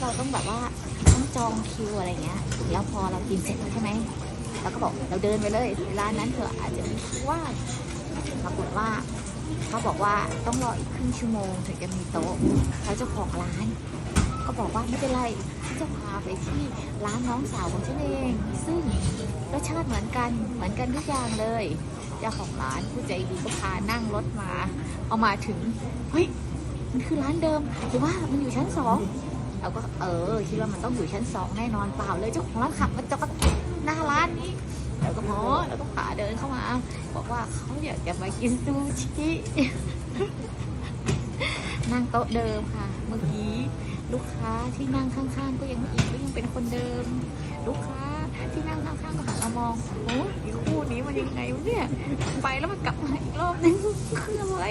เราต้องแบบว่าต้องจองคิวอะไรเงี้ยแล้วพอเรากินเสร็จแล้วใช่ไหมเราก็บอกเราเดินไปเลยร้านนั้นเถอะอาจจะวว่างปรากฏว่าเขาบอกว่าต้องรออีกครึ่งชั่วโมงถึงจะมีโต๊ะแล้วเจ้าของร้านก็บอกว่าไม่เป็นไรจะพาไปที่ร้านน้องสาวของฉันเอง ซึ่งรสชาติเหมือนกันเหมือนกันทุกอย่างเลยเจ้าของร้านผู้ใจดีก็พานั่งรถมา เอามาถึงเฮ้ยมันคือร้านเดิมหรือว่ามันอยู่ชั้นสอง เราก็เออคิดว่ามันต้องอยู่ชั้นสองแน่นอนเปล่าเลยเจ้าของร้านขับมาจอดหน้าร้านนี้เราก็พอเราก็พาเดินเข้ามา บอกว่าเขาอยากจะมากินซูชินั่งโต๊ะเดิมค่ะ เมื่อกี้ลูกค้าที่นั่งข้างๆ ก็ยังอีกก็ยังเป็นคนเดิม ลูกค้าที่นั่งข้างๆก็หันมามองโอ้ยคู่นี้มันยังไงวะเนี่ยไปแล้วมันกลับมาอีกรอบนึงคืออะไร